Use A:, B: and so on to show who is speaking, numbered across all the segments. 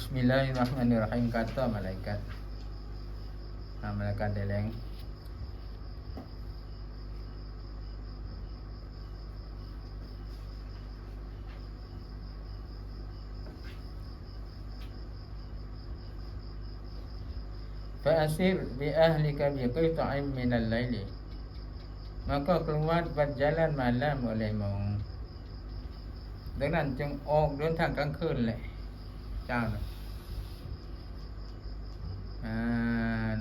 A: Bismillahirrahmanirrahim kata malaikat. Ha, malaikat deleng. Fa'asir bi ahlika bi qita'in min al-laili. Maka keluar berjalan malam olehmu. Dengan จึงออกเดินทางกลางคืนแหละ เจ้านะอ่า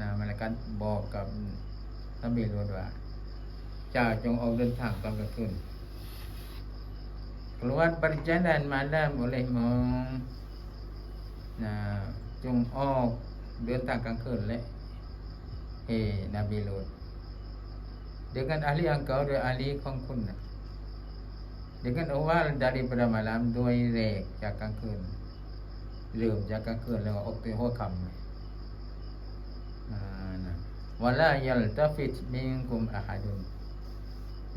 A: นะมาลากัดบอกกับนบีลูดว่า เจ้าจงออกเดินทางตอนกลางคืน keluar berjalan malam olehmu นะจงออกเดินทางกลางคืนและเฮนบีลูด dengan ahli engkau dan ahli ของคุณนะ dengan awal daripada malam ด้วย แรกจากกลางคืนเริ่มจากกลางคืนแล้วก็ออกตัวหัวค่ำอ่านะ wala yaltafit minkum ahadun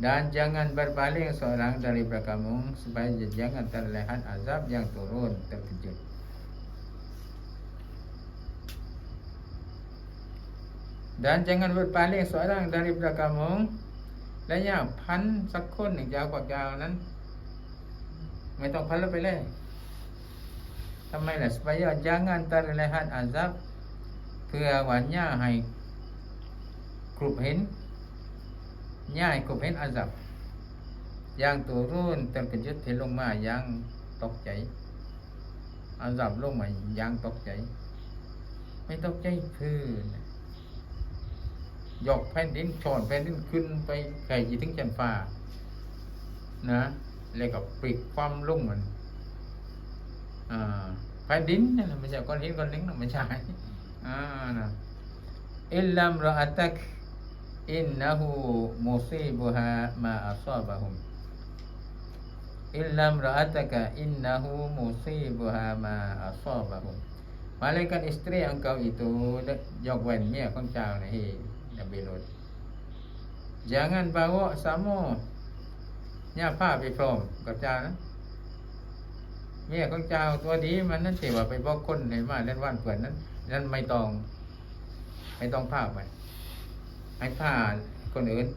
A: dan jangan berpaling seorang daripada kamu supaya jangan terlihat azab yang turun terkejut dan jangan berpaling seorang daripada kamu และอย่าพันสักคนหนึ่งยาวกว่ายาวนั้น ไม่ต้องพันแล้วไปเลย ทำไมล่ะ supaya jangan terlihat azab เพื่อว่าย่าให้กรุบเห็นย่าให้กรุบเห็นอาซับอย่างตัวรุ่นเต็มเป็นยุทธลงมาย่างตกใจอาซับลงมาย่างตกใจ ไม่ตกใจคือยกแผ่นดินชอนแผ่นดินขึ้นไปไกลยี่ถึงจันฟ้านะ แล้วก็ปลิกความลุ่งมัน อ่าแผ่นดินนี่แหละไม่ใช่ก้อนหินก้อนเล็กนะไม่ใช่อ่านะอิลลัมรออัตักอินนะฮูมุซีบุฮามาอัซอบะฮุมอิลลัมรออัตักอินนะฮูมุซีบุฮามาอัซอบะฮุม Malaikat isteri engkau itu Jok wen mia kong chào này Nabi Lut Jangan bawa sama Nya ผ้าไปพร้อมกับ เมียของเจ้าตัวดีมันนั่นสิว่าไปบอกคนในบ้าเล่นว่านเผื่อนนั้นนั่นไม่ต้อง ไม่ต้องผ้าไปให้ผ้าคนอื่น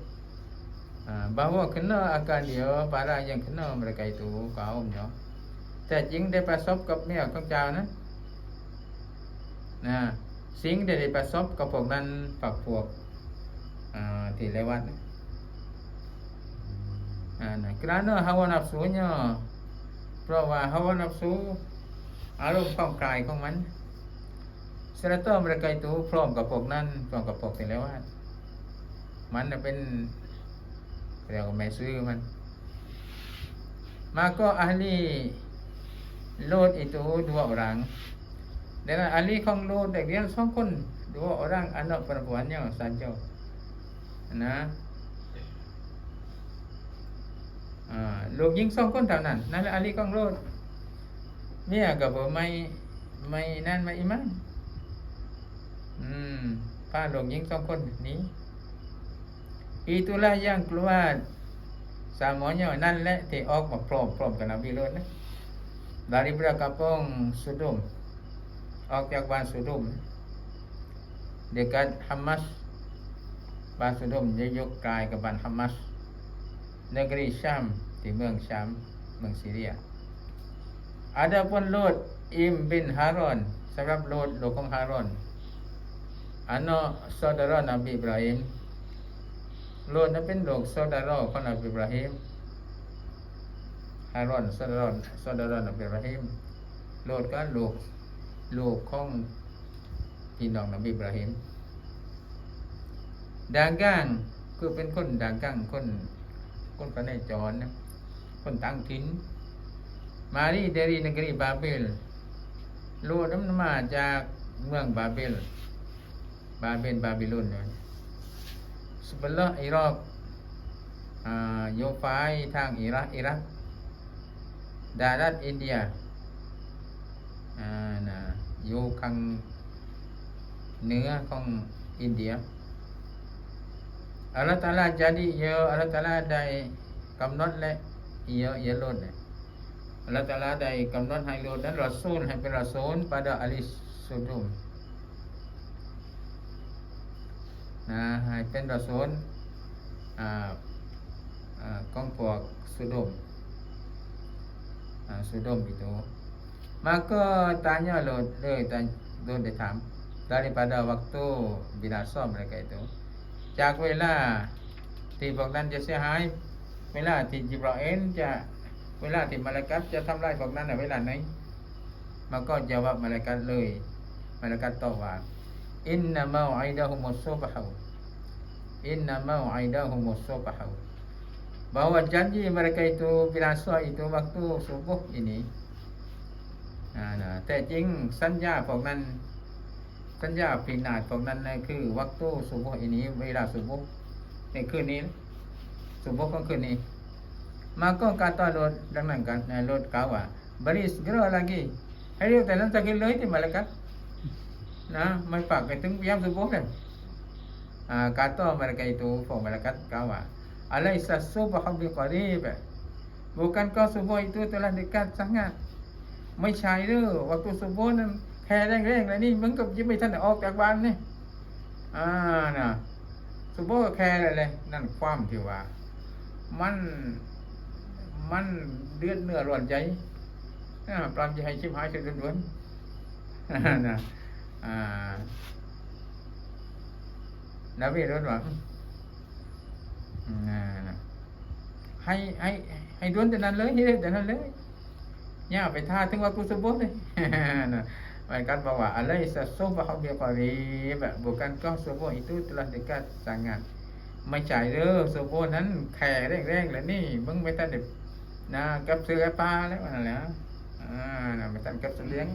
A: Ah, bahawa kena akan dia para yang kena mereka itu kaumnya แต่จริงได้ประสบกับเมียของเจ้านะนะสิ่งที่ได้ประสบกับพวกนั้นฝักพวกอ่าที่เลวัดนะอ่านะ kerana hawa nafsunya เพราะว่าเขานับสู้อารมณ์ความกายของมันเสระต้อมระไกตูพร้อมกับพวกนั้นพร้อมกับพวกแต่แล้วว่ามันเป็นเรียกว่าแม่ซื้อมัน มาก็อาลีโลดอีตูดูอรังเดี๋ยวอาลีของโลดเด็กเรียนสองคนดูอรังอันนอปรปวนเนี่ยสันเจ้านะ ลูกยิงสองคนเท่านั้นนั่นแหละอาลีของโลดเมียกับบ่ไม่ไม่นั่นไม่อิมันอืมป้าลูกยิงสองคนนี้ itulah yang keluar semuanya นั่นแหละที่ออกมาพร้อมพร้อมกับนบีโลดนะ daripada kampung Sodom ออกจากบ้าน Sodom dekat Hamas บ้าน Sodom จะยกกายกับบ้าน Hamas negeri Syam ที่เมืองชามเมืองซีเรีย Adapun Lot Im bin Harun สำหรับโลดลูกของฮารอน anak saudara Nabi Ibrahim โลดนั้นเป็นลูก saudara ของนบีอิบราฮิมฮารอน saudara saudara นบีอิบราฮิมโลดก็ลูกลูกของพี่น้องนบีอิบราฮิมดางก้างคือเป็นคนดางก้างคน คนพระในจรนะคนต่างถิ่นมาดีเดรีนกรีบาเบลลูดน้ำมาจากเมืองบาเบล บาเบลบาบิลุนเนี่ย sebelah Iraq uh, อยู่ฝ่ายทางอิรักอิรักดารัฐอินเดียอ่านะอยู่ข้างเหนือของอินเดีย Allah Ta'ala jadi ia Allah Ta'ala ได้กำหนดและ ia ia ลดอัลลอฮฺตะอาลาได้กำหนดให้ลูดนั้นรอซูลให้เป็นรอซูล pada ahli sudum นะให้เป็นรอซูลอ่าอ่าของพวกสุดมอ่าสุดม itu maka tanya Lot dia tanya Lot dia tham daripada waktu binasa mereka itu จากเวลาที่พวกนั้นจะเสียหาย เวลาที่จิบราเอลจะเวลาที่มาลากัตจะทำลายพวกนั้นในเวลาไหนมันก็จาวบมาลากัตเลยมาลากัตตอบว่าอินนามาไอดะฮุมุสซุบฮาวอินนามาไอดะฮุมุสซุบฮาว bahwa janji mereka itu binasa itu waktu subuh ini อ่านะแต่จริงสัญญาพวกนั้น สัญญาปีนาตรงนั้นนะคือวัตู้สุบอันนี้ เวลาสุบในคืนนี้ สุบขก็คืนนี้ มาก็การต่อรถดังนั้นกันในรถกาว่าบริสกรอลากีให้เรียกแต่นั้นสักเลยที่มาแล้วกันนะมันฝากไปถึงพยายามสุบเลยอ่การต่อมาแล้วกันตัวของมาแล้วกันกาว่าอะไรสัสุบของบิกอรีบ bukankah subuh itu telah dekat sangat mencairu waktu subuh dan แค่แรงๆแล้วนี่มันก็ยังไม่ทันออกจากบ้านนี่อ่านะสุโบก็แค่เลยเลยนั่นความที่ว่า มันมันเดือดเนื้อร้อนใจอ่าปรามจะให้ชิบหายสุดล้วนๆอ่านะอ่านาวีร้อนว่าอืมอ่านะให้ให้ให้ด้วนแต่นั้นเลยให้เด็ดแต่นั้นเลย Ya, betah tengok aku subuh ni. Mereka bawa alaisa subah bi qarib. Bukankah subuh itu telah dekat sangat. ไม่ใช่เด้อสุโบนั้นแข่แรงๆแล้วนี่มึงไม่ทันได้นะกับเสือปลาแล้วนั่นแหละอ่านะไม่ทันกับเสือเลี้ยง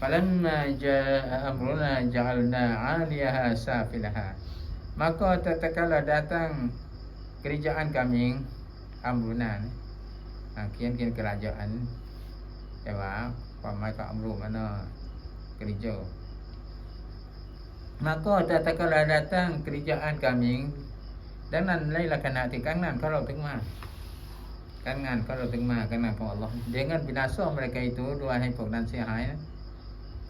A: فلما جاء أمرنا جعلنا عاليها سافلها maka tatkala datang kerajaan kami amruna ni อ่าเขียนเขียน kerajaan แต่ Puan Malaikat amru mana kerja. Maka tatkala datang kerjaan kami dan nanti lain akan lah hati kanan kalau tengma kanan kalau tengma kanan pun Allah. Dengan binasa mereka itu dua hipok dan sihai ya.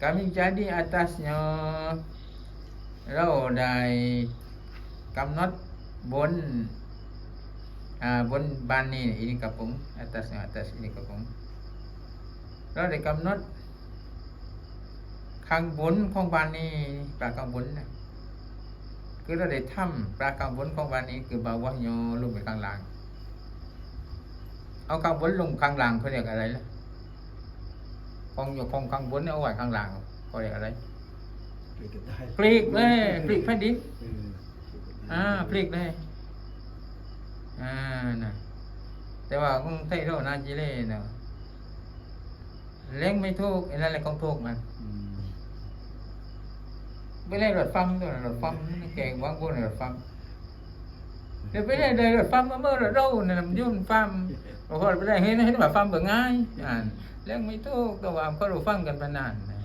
A: kami jadi atasnya Rau dai kamnot bon ah bon bani ini kapung atasnya atas ini kapung เราได้กำหนดข้างบนของบ้านนี้ปลาข้างบนนะคือเราได้ทำปลาข้างบนของบ้านนี้ คือบาวะโยลงไปข้างล่าง เอาข้างบนลงข้างล่างเขาเรียกอะไรล่ะของอยู่ของข้างบนเอาไว้ข้างล่างเขาเรียกอะไรพลิกเลยพลิกแผ่นดินอ่าพลิกเลยอ่านะแต่ว่าของไทยเรานาจิเล่เนาะ เล่งไม่ถูกไอ้นั่นแหละของถูกมันไม่ได้รถฟัมด้วยรถฟัมนี่เก่งวางบนรถฟัมเดี๋ยวไปได้เลยรถฟัมเมื่อรถเราเนี่ยมันยุ่นฟัมบางคนไปได้เห็นเห็นว่าฟัมแบบง่ายอ่านเล่งไม่ถูกแต่ว่าเขาเราฟังกันมานานนะ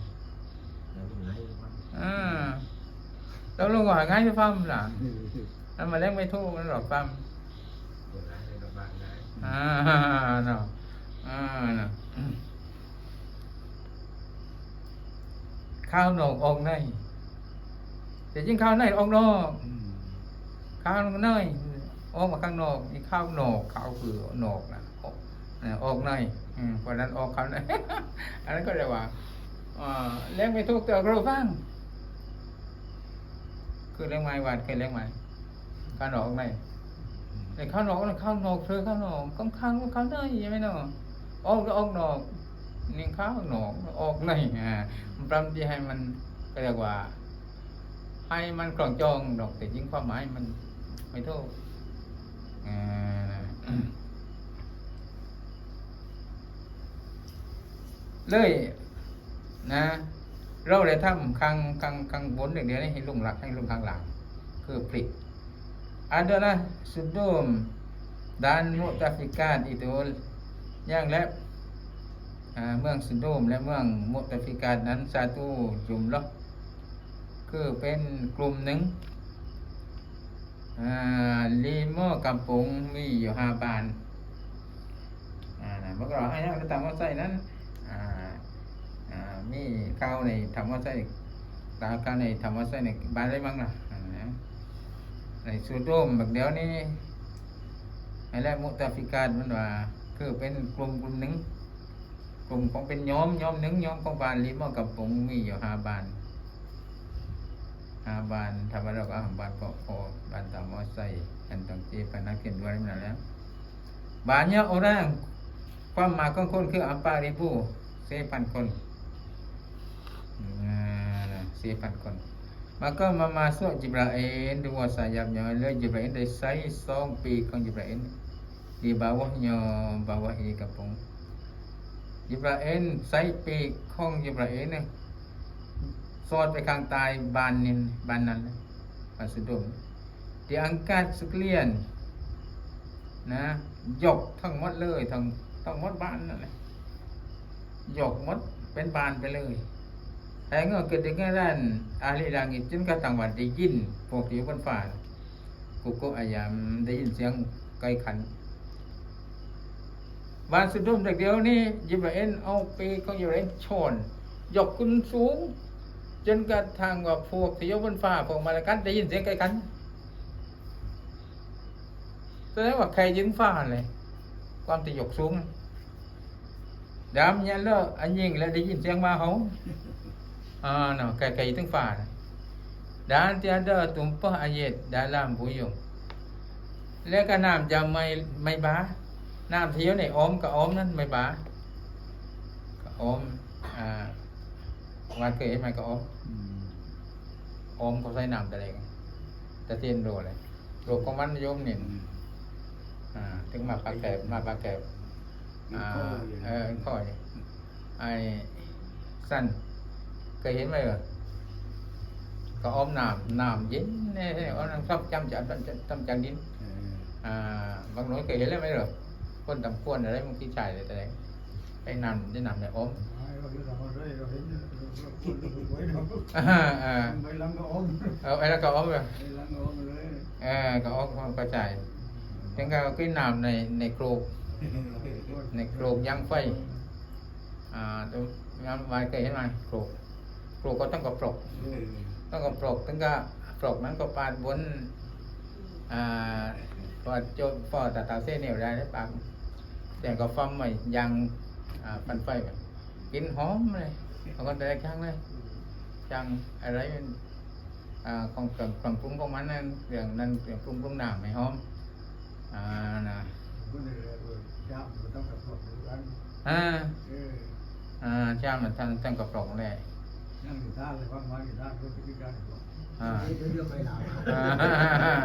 A: อ่าเราลงว่าง่ายจะฟัมล่ะแล้วมาเล่งไม่ถูกมันรถฟัมอ่าเนาะอ่าเนาะ ข้าวนอกออกในแต่จริงข้าวในออกนอกข้าวในออกมาข้างนอกนี่ข้าวนอกข้าวคือนอกนะออกในเพราะนั้นออกข้าวในอันนั้นก็เรียกว่าเลี้ยงไม่ทุกแต่เราฟังคือเลี้ยงไม้หวานเคยเลี้ยงไม้ข้าวหนอกในแต่ข้าวนอกข้าวนอกเธอข้าวนอกก็ข้างก็ข้าวในใช่ไหมเนาะออกก็ออกนอก นี่ข้าวหนอกออกในอ่ามันปรำที่ให้มันก็เรียกว่า ให้มันกล่องจองดอกแต่จริงความหมายมันไม่โทษอ่าเลยนะ เราได้ทำข้างข้างข้างบนอย่างเดียวนี่ให้ลุงหลักให้ลุงข้างหลัง คือพลิก adalah Sudum dan Mu'tafikat itu อย่างและ เมืองสุดูมและเมืองมุตฟิกาตนั้นซาตูจุมละคือเป็นกลุ่มหนึ่งลีโมกัมปุงมีอยู่ห้าบานเมื่อก่อนให้เราทำว่าไส้นั้นมีข้าในทำว่าไส้ตาข้าในทำว่าไส้ในบ้านได้บ้างล่ะอ่านะในสูตรโดมแบบเดียวนี้ไอ้แรกมุตาฟิกาดมันว่าคือเป็นกลุ่มกลุ่มหนึ่ง กลุ่มของเป็นย้อมย้อมหนึ่งย้อมของบานลิมอกับผมมีอยู่ห้าบานห้าบานธรรมดอกอาหารบานพอพอบานตามอไซกันตองเจปนักเขียนด้วยนั่นแล้ว บานเนี่ยโอร่างความมายของคนคืออัปปาริบูเซฟันคนเซฟันคน maka memasuk Jibril dua sayapnya le Jibril dari saya song pi kong Jibril di bawahnya bawah ini อีกับผม Jibra'in Saya pi kong Jibra'in ni Sot ไปข้างตายบานนินบานนั้นบานสุดม diangkat sekalian นนะยกทั้งหมดเลยทั้งทั้งหมดบ้านนั่นแหละยกหมดเป็นบานไปเลยแต่เงาเกิดในงานอาลีลางิจนกระทั่งวันได้ยินพวกที่อยู่บนฟ้ากุกกอายามได้ยินเสียงไก่ขัน บ้านสุดดุมเด็กเดียวนี่ยิบเอ็นเอาปีของยิบราเอ็นชนยกขึ้นสูง จนกระทั่งว่าพวกทยบนฟ้าพวกมาลากัดได้ยินเสียงไก่ขันแสดงว่าใครยิงฟ้าเลยความตยกสูงดามยันแล้วอันยิงแล้วได้ยินเสียงมาเขาอ่าเนาะไก่ไก่ถึงฟ้าน่ะ dan tiada tumpah ayat dalam buyung แล้วก็น้ำจะไม่ไม่บา น้ำที่อยู่ในออมกับออมนั้นไม่บาก็ออมอ่าวันเคยเห็นไหมก็ออมออมเขาใส่น้ำแต่ไรกันแต่เตียนโดเลยโรคของมันโยมเนี่ยอ่าถึงมาปลาแกบมาปลาแกบอ่าเออค่อยไอ้สั้นเคยเห็นไหมเหรอก็อ้อมน้ำน้ำเย็นแน่ๆอ้อมน้ำชอบจำจากจำจากดินอ่าบางหน่วยเคยเห็นแล้วไหมเหรอ คนตำควนอะไรบางทีใช่เลยแต่ไหนไปนำได้นำในอ้อมอ่าอ่าเอาไอ้แล้วก็อ้อมเลยเออก็อ้อมความกระจายถึงก็เอา cái nằm này này cột này cột giăng phay à tôi ngắm vài cây thế này cột cột có ต้องกับปลอกต้องกับปลอกถึงก็ปลอกนั้นก็ปาดบนอ่าพอโจพอตาตาเส้นเหนียวได้ได้ปาก แต่ก็ฟัมใหม่ยังอ่าปันไฟไปกินหอมเลยบางคนแต่ละครั้งเลยจังอะไรมันอ่าของเครื่องเครื่องปรุงของมันนั่นเรื่องนั้นเครื่องปรุงปรุงน้ำไม่หอมอ่านะอ่าอ่าจ้ามมันทั้งทั้งกระปรองแหละอ่าอ่าอ่า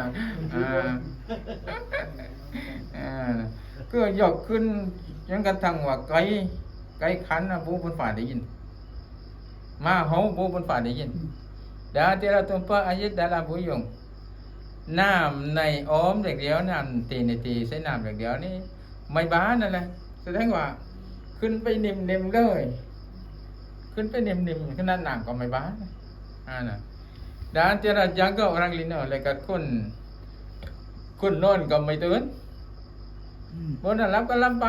A: อ่า ก็ยกขึ้นจนกระทั่งว่าไกลไกลขันนะผู้บนฝ่าได้ยิน มาเฮาผู้บนฝ่าได้ยินดาเตระตุมปะอายิตดาลาบุยงน้ำในอ้อมเด็กเดียวน้ำตีในตีใช้น้ำเด็กเดียวนี่ไม่บ้านนั่นแหละแสดงว่า ขึ้นไปนิ่มๆเลย ขึ้นไปนิ่มๆขนาดหนังก็ไม่บ้านอ่านะ dan tiada jaga orang lina lekat kun kun non ก็ไม่ตื่น บนนั้นรับก็รับไป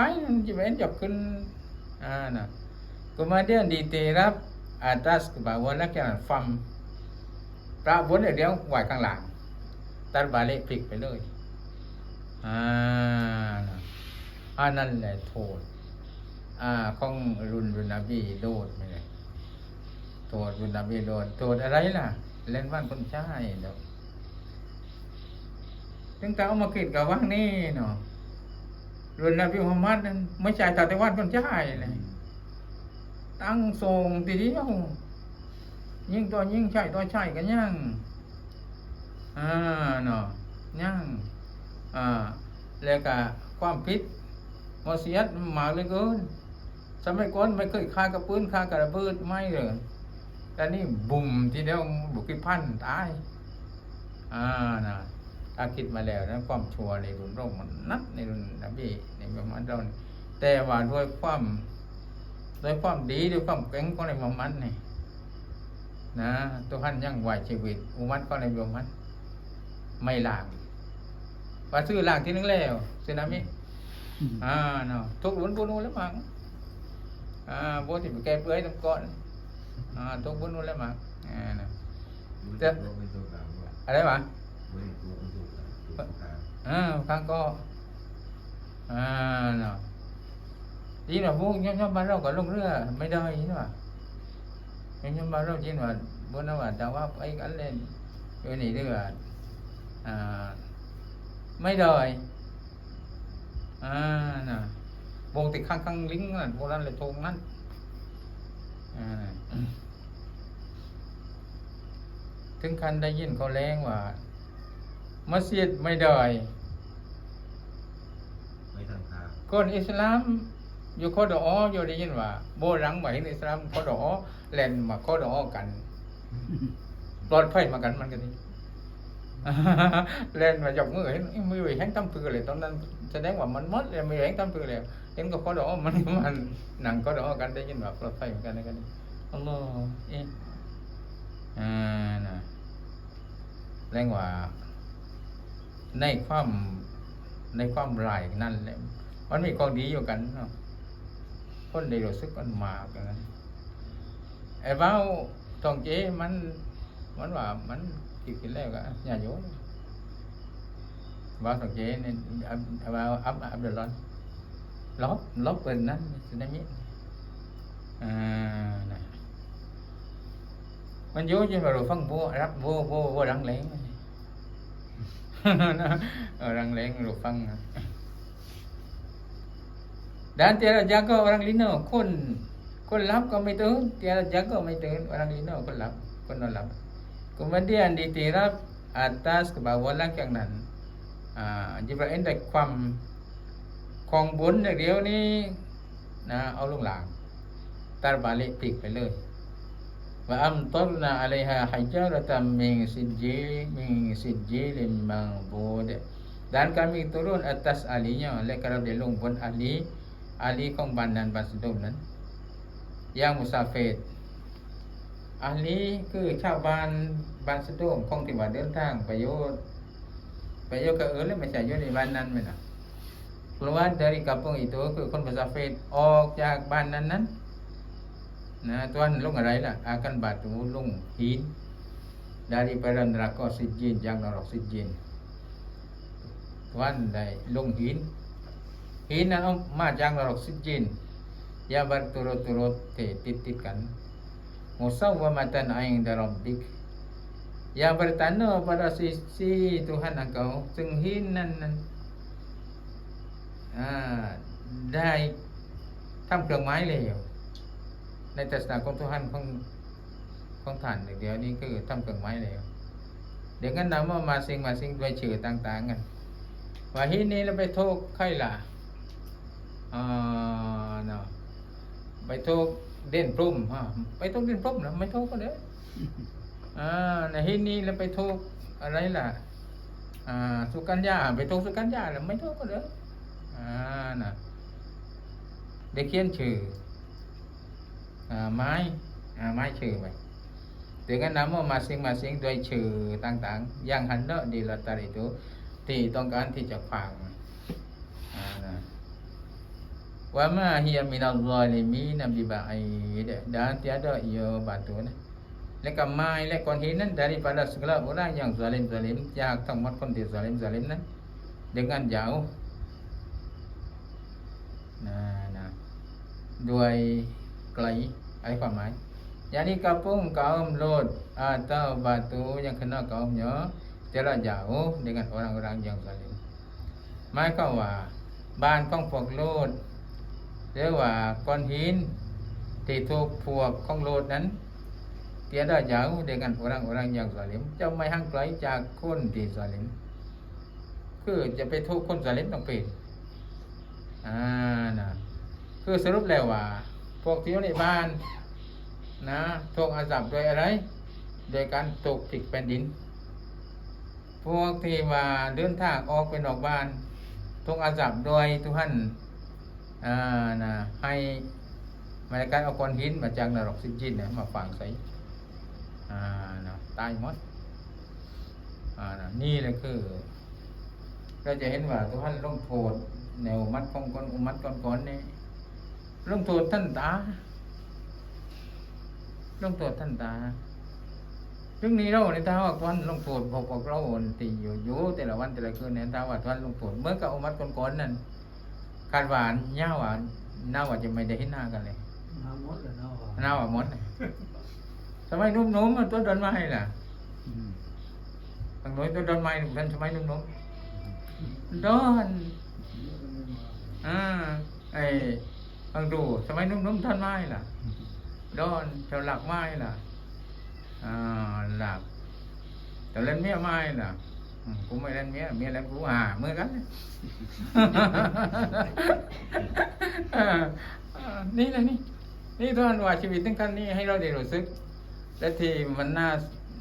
A: จะเป็นจบขึ้นอ่านะ kemudian diterap atas ke bawah lagi fam พระบนเดียวไหวข้างหลังตัดบาเละพลิกไปเลยอ่านะอันนั้นแหละโทษอ่าของรุนรุนนบีโดดไม่เลยโทษรุนนบีโดดโทษอะไรล่ะ เล่นว่านคนใช่เดี๋ยวถึงกเอามาคิดกับว่างนี่เนาะ รุนนบีมุฮัมมัดนั้นไม่ใช่ต่แต่ว่านคนใช่เลยตั้งทรงทีเดียวยิ่งตัวยิ่งใช่ตัวใช่กันยังอ่าเนาะย่างอ่าแล้วก็ความผิดมอเสียดมาเลยเกินสมัยก่อนไม่เคยฆ่ากระปืนฆ่ากระเบิดไม่เลยแต่นี่บุ่มทีเดียวบุกกิพันตายอ่านะ ถ้าคิดมาแล้วนะความชัวในรุ่นโรคมันนักในรุ่นนบีในประมาณเรานี่แต่ว่าด้วยความด้วยความดีด้วยความเก่งของในมุฮัมมัดนี่นะตัวท่านยังไหวชีวิต อุมัดก็ในมุฮัมมัดไม่ล้างว่าซื้อล้างที่นึงแล้วสึนามิอ่าเนาะทุกบุญบุญนู่นแล้วมั้งอ่าบุญที่ไปแก้เปื่อยน้ำก้อนอ่าทุกบุญนู่นแล้วมั้งอ่านะ
B: จะเป็นตัวกลางว่า
A: อะไรวะ อ่าข้างก็อ่าเนาะทีน่ะพวกย่อมย่อมาเราก็ลงเรือไม่ได้นี่ว่ะย่อมย่อมาเราจริงว่าบนนั้นว่าแต่ว่าไปกันเล่นเออนี่เรืออ่าไม่ได้อ่าเน่ะวงติดข้างข้างลิงก์นั่นโบราณเลยทงนั่นอ่าถึงคันได้ยินเขาแรงว่า มัสยิดไม่ได้
B: ไม่ทางทาง
A: คนอิสลามอยู่ข้อดออยู่ได้ยินว่าโบรังมาเห็นอิสลามข้อดอแลนมาข้อดอกันปลอดภัยมากันมันกันนี่เล่นมาจับมือเห็นเอ้ยมือไปแห้งตั้มปือเลยตอนนั้นแสดงว่ามันหมดเลยมือแห้งตั้มปือเลยเห็นก็ข้อดอมันมันหนังข้อดอกันได้ยินว่าปลอดภัยเหมือนกันนะกันนี่อัลลอฮ์เอ๊ะอ่านะแรงว่า ในความในความร้ายนั่นแหละมันมีของดีอยู่กันเนาะคนได้รู้สึกมันมากอย่างนั้นไอ้เบ้าทองเจมันมันว่ามันคิดขึ้นแล้วก็อย่าโยนเบ้าทองเจเนี่ยอับเบ้าอับอับเดือดร้อนลบลบเป็นนั้นสึนามิอ่านะมันโยนจนว่าเราฟังโบรับโบโบโบรังแรง orang lain lupa dan tiada jaga orang lina kun kun lap kau mai tu tiada jaga mai tu orang lina kun lap kun no lap kemudian ditirap atas ke bawah lang yang nan à Jibril ได้ความของบุญอย่างเดียวนี้นะเอาลงหลังตัดบาลิพลิกไปเลย wa amtarna 'alaiha hijaratan min sijil min sijilin manbud dan kami turun atas ahlinya oleh kerana dia lumpun ahli ahli ของบ้านนั้นบ้านสะดุมนั้น yang musafir ahli คือชาวบ้านบ้านสะดุมของที่ว่าเดินทางไปโยไปโย ke อื่นแล้วไม่ใช่อยู่ในบ้านนั้นมั้ยนะ keluar dari kampung itu คือค นะตอนลงอะไรล่ะ อาการบาดตรงลงหิน dari pada neraka sijin yang neraka sijin วันได้ลงหิน หินนั้นมาจากนรกสิจินยาบัตตุรตุรเตติดติดกันมุสาวมาตันไอดารมบิกยาบัตานอ pada sisi Tuhan engkau ซึ่งหินนั้นนั้นได้ทำเครื่องไม้เลย ในศาสนาของทุกท่านของของท่านเดี๋ยวนี้คือทำเครื่องไม้แล้วเดี๋ยวงั้นนำว่ามาสิงมาสิงด้วยชื่อต่าง ๆ กันว่าฮีนี้เราไปโทษใครล่ะอ่าเนาะไปโทษเด่นพรุ่มฮะไปโทษเด่นพรุ่มนะไม่โทษก็ได้อ่าในฮีนี้เราไปโทษอะไรล่ะอ่าสุกัญญาไปโทษสุกัญญาแล้วไม่โทษก็ได้อ่าน่ะเด็กเขียนชื่อ ไม้ไม้ชื่อไปถึงกันน้ำมาสิ่งมาสิ่งด้วยชื่อต่างๆ อย่างฮันเดอร์ดีลอตเตอรี่ตุวที่ต้องการที่จะฟังว่ามาเฮียมีนัลลอลิมีนบีบาไอเดดานที่ ada ia บาดุนะและก็ไม้และก้อนหินนั้น daripada segala orang yang zalim zalim จากทั้งหมดคนที่ zalim zalim นั้น dengan jauh นะนะด้วยไกล ไรความหมายยานี้กระปุ้งกาอมโลดอาเต้าบาตูยังขนาดกาอมเนาะ jarak jauh dengan orang-orang yang zalim หมายความว่า บ้านของพวกโลดหรือว่าก้อนหินที่ถูกพวกของโลดนั้น tiada jauh dengan orang-orang yang zalim จะไม่ห่างไกลจากคนที่ zalim คือจะไปทุกคน zalim ต้องเป็นอ่านะคือสรุปแล้วว่า พวกที่อยู่ในบ้านนะถูกอาสับโดยอะไร โดยการตกติกแผ่นดิน พวกที่ว่าเดินทางออกไปนอกบ้านถูกอาสับโดยทุกท่านอ่านะให้มาในการเอาก้อนหินมาจากนรกซิจินเนี่ยมาฝังใส่อ่านะตายหมดอ่านะนี่แหละคือเราจะเห็นว่าทุกท่านลงโทษแนวมัดของคนอุมัดก่อนๆนี่ ลงโทษท่านตาลงโทษท่านตาเรื่องนี้เราในท้าว่าวันลงโทษพวกพวกเราตีอยู่อยู่แต่ละวันแต่ละคืนในท้าว่าวันลงโทษเมื่อกับอมัดก่อนๆนั่นคาดหวานย่าหวานน่าว่าจะไม่ได้เห็นหน้ากันเลยห
C: น้ำมดเลยเนาะ
A: น่าว่าหมดสมัยนุ่มๆมันตัวดอนไม้ล่ะ
B: อืม
A: ทางโน้นตัวดอนไม้เป็นสมัยนุ่มๆดอนอ่าไอ้ ฟังดูสมัยนุ่มๆท่านไม้ล่ะดอนแถวหลักไม้ล่ะอ่าหลักแต่เล่นเมียไม้ล่ะกูไม่เล่นเมียเมียเล่นกูอ่าเมื่อกันอ่าอ่านี่นะนี่ นี่ท่านว่าชีวิตตั้งคันนี้ให้เราได้รู้สึก และที่มันน่า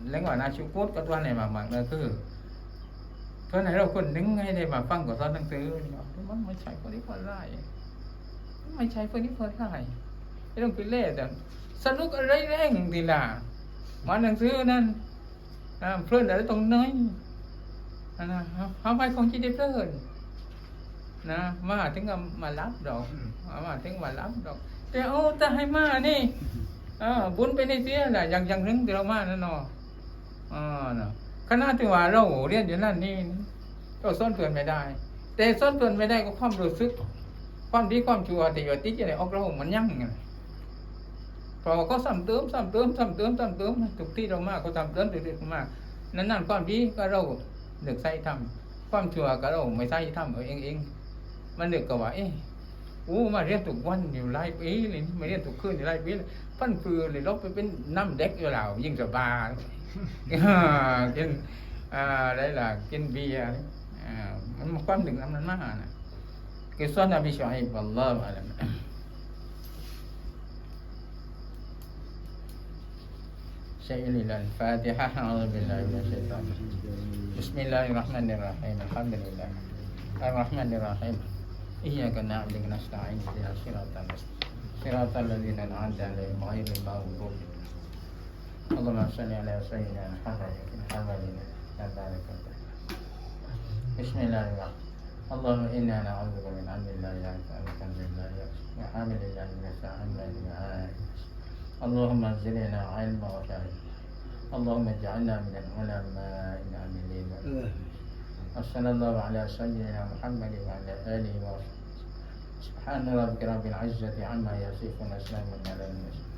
A: เรียกว่าน่าชุกุดก็ตัวไหนมากๆเลยคือเพื่อนเราคนนึงให้ได้มาฟังกับตอนหนังสือนี่ว่ามันไม่ใช่คนที่คนไล่ ไม่ใช่คนที่คนไล่ไม่ต้องไปเล่แต่สนุกอะไรแรงดีล่ะมาหนังสือนั่นอ่าเพลินอะไรตรงน้อยอันนะเอาไปของจีได้เพลินนะมาถึงก็มารับดอกมาถึงมารับดอก แต่เอาแต่ให้มานี่อ่าบุญไปในเสียแหละอย่างอย่างหนึงที่เรามานั่นเนาะอ่าเนาะขณะที่ว่าเราเรียนอยู่นั่นนี่ก็ซ่อนเกินไม่ได้ แต่ซ่อนเกินไม่ได้ก็ความรู้สึก ความดีความชั่วแต่อยู่ที่จะไหนออกเรามันยั่งไงเพราะว่าเขาซ้ำเติมซ้ำเติมซ้ำเติมซ้ำเติมทุกที่เรามาเขาซ้ำเติมเรื่อยๆมากนั่นนั่นความดีก็เราเลือกใส่ทำความชั่วก็เราไม่ใส่ทำเอาเองเองมันเลือกก็ว่าเอ๊ะโอ้มาเรียนทุกวันอยู่หลายปีเลยมาเรียนทุกคืนอยู่หลายปีพันฟืนเลยลบไปเป็นน้ำเด็กอยู่แล้วยิ่งสบายกินอ่าได้ละกินเบียร์อ่ามันความถึงน้ำนั้นมากนะ Kisah Nabi Shu'aib Wallahu alam. Syai'il Al-Fatihah A'udzubillahi minasyaitonir rajim. Bismillahirrahmanirrahim. Alhamdulillah. Ar-Rahmanirrahim. Iyyaka na'budu wa nasta'in. Ihdinas siratal mustaqim. Siratal ladzina an'amta 'alaihim ghairil maghdubi اللهم صل على سيدنا محمد محمد بسم الله الرحمن الرحيم اللهم إنا نعوذ بك من عمل لا يعرف وكنز لا يعرف وعمل لا ينفع عمل لا اللهم زدنا علما وفعلا اللهم اجعلنا من العلماء العاملين. وصلى الله على سيدنا محمد وعلى آله وصحبه. سبحان ربك رب العزة عما يصفون وسلام على المرسلين.